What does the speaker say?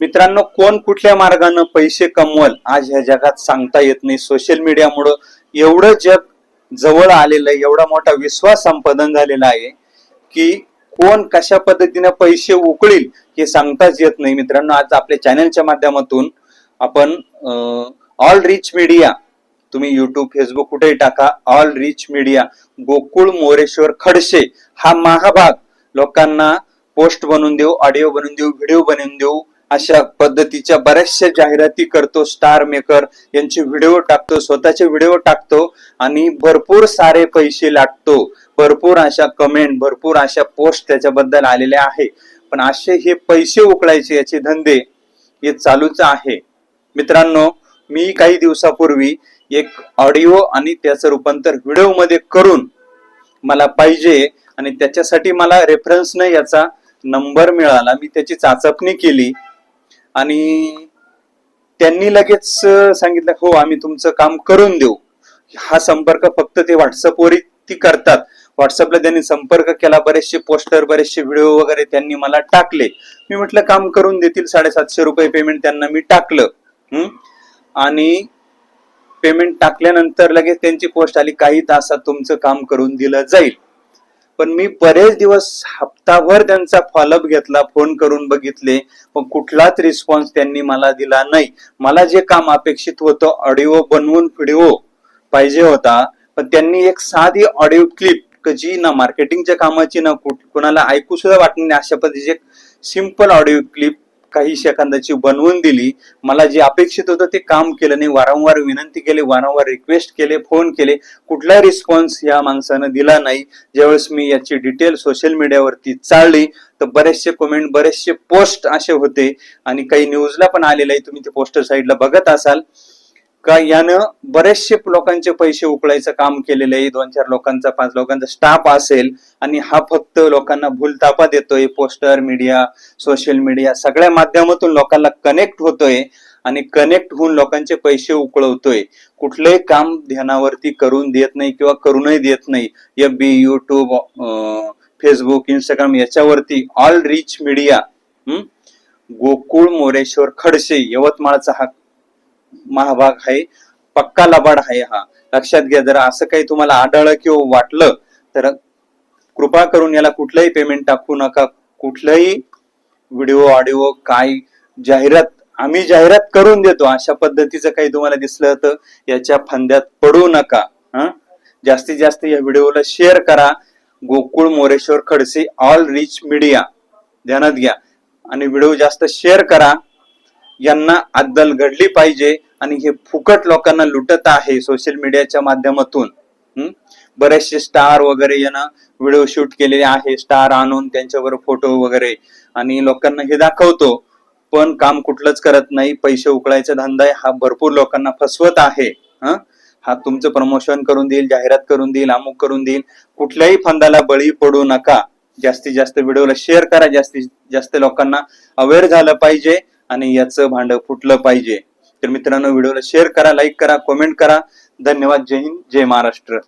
मित्रांनो कोण कुठल्या मार्गानं पैसे कमवल आज ह्या जगात सांगता येत नाही. सोशल मीडियामुळं एवढं जग जवळ आलेलं आहे एवढा मोठा विश्वास संपादन झालेला आहे की कोण कशा पद्धतीने पैसे उकळील हे सांगताच येत नाही. मित्रांनो आज आपल्या चॅनलच्या माध्यमातून आपण ऑल रिच मीडिया तुम्ही युट्यूब फेसबुक कुठेही टाका all reach media Gokul Moreshwar Khadse हा महाभाग लोकांना पोस्ट बनवून देऊ ऑडिओ बनवून देऊ व्हिडिओ बनवून देऊ अशा पद्धतीच्या बऱ्याचशा जाहिराती करतो स्टार मेकर यांचे व्हिडिओ टाकतो स्वतःचे व्हिडिओ टाकतो आणि भरपूर सारे पैसे लागतो. भरपूर अशा कमेंट भरपूर अशा पोस्ट त्याच्याबद्दल आलेल्या आहे पण असे हे पैसे उकळायचे याचे धंदे हे चालूच आहे. मित्रांनो मी काही दिवसापूर्वी एक ऑडिओ आणि त्याचं रूपांतर व्हिडिओमध्ये करून मला पाहिजे आणि त्याच्यासाठी मला रेफरन्सने याचा नंबर मिळाला. मी त्याची चाचपणी केली. आणि त्यांनी लगेच सांगितलं हो आम्ही तुमचं काम करून देऊ. हा संपर्क फक्त ते व्हॉट्सअपवरती करतात. व्हॉट्सअपला त्यांनी संपर्क केला बरेचसे पोस्टर बरेचसे व्हिडिओ वगैरे त्यांनी मला टाकले. मी म्हटलं काम करून देतील साडेसातशे रुपये पेमेंट त्यांना मी टाकलं. हम्म? आणि पेमेंट टाकल्यानंतर लगेच त्यांची पोस्ट आली काही तासात तुमचं काम करून दिलं जाईल. पण मी बरेच दिवस हप्ताभर त्यांचा फॉलोअप घेतला फोन करून बघितले पण कुठलाच रिस्पॉन्स त्यांनी मला दिला नाही. मला जे काम अपेक्षित होतं ऑडिओ बनवून व्हिडिओ पाहिजे होता पण त्यांनी एक साधी ऑडिओ क्लिप जी ना मार्केटिंगच्या कामाची ना कुठ- कुणाला ऐकू सुद्धा वाटणार नाही अशा पद्धतीचे सिंपल सिंपल ऑडिओ क्लिप काही सेकंदाची बनवून दिली मला जे अपेक्षित होतं ते काम केलं नाही. वारंवार विनंती केली वारंवार रिक्वेस्ट केले फोन केले. कुठला रिस्पॉन्स या माणसानं दिला नाही. ज्यावेळेस मी याची डिटेल सोशल मीडियावरती चालली तर बरेचसे कमेंट बरेचसे पोस्ट असे होते. आणि काही न्यूजला पण आलेले आहे. तुम्ही ते पोस्टर साईडला बघत असाल. का यानं बरेचसे लोकांचे पैसे उकळायचं काम केलेलं आहे. दोन चार लोकांचा पाच लोकांचा स्टाफ असेल आणि हा फक्त लोकांना भूलतापा देतोय. पोस्टर मीडिया सोशल मीडिया सगळ्या माध्यमातून लोकांना कनेक्ट होतोय आणि कनेक्ट होऊन लोकांचे पैसे उकळवतोय. कुठलंही काम ध्यानावरती करून देत नाही किंवा करूनही देत नाही. F B YouTube Facebook Instagram याच्यावरती all reach media Gokul Moreshwar Khadse यवतमाळचा हा महाभाग आहे पक्का लबाड आहे हा. लक्षात घ्या जर असं काही तुम्हाला आढळलं किंवा वाटलं तर कृपा करून याला कुठलंही पेमेंट टाकू नका. कुठलंही व्हिडिओ ऑडिओ काय जाहिरात आम्ही जाहिरात करून देतो. अशा पद्धतीचं काही तुम्हाला दिसलं तर याच्या फंद्यात पडू नका. हा? जास्तीत जास्त या व्हिडिओला शेअर करा. Gokul Moreshwar Khadse all reach media ध्यानात घ्या. आणि व्हिडिओ जास्त शेअर करा. यांना अद्दल घडली पाहिजे आणि हे फुकट लोकांना लुटत आहे सोशल मीडियाच्या माध्यमातून. बरेचसे स्टार वगैरे यांना व्हिडिओ शूट केलेले आहे. स्टार आणून त्यांच्यावर फोटो वगैरे. आणि लोकांना हे दाखवतो. पण काम कुठलंच करत नाही. पैसे उकळायचा धंदा आहे. हा भरपूर लोकांना फसवत आहे. हा? तुमचं प्रमोशन करून देईल जाहिरात करून देईल अमुक करून देईल. कुठल्याही फंदाला बळी पडू नका. जास्तीत जास्त व्हिडिओला शेअर करा. जास्तीत जास्त लोकांना अवेअर झालं पाहिजे. आणि याचं भांड फुटलं पाहिजे. तर मित्रांनो व्हिडिओला शेअर करा लाईक करा कमेंट करा. धन्यवाद. जय हिंद जय महाराष्ट्र.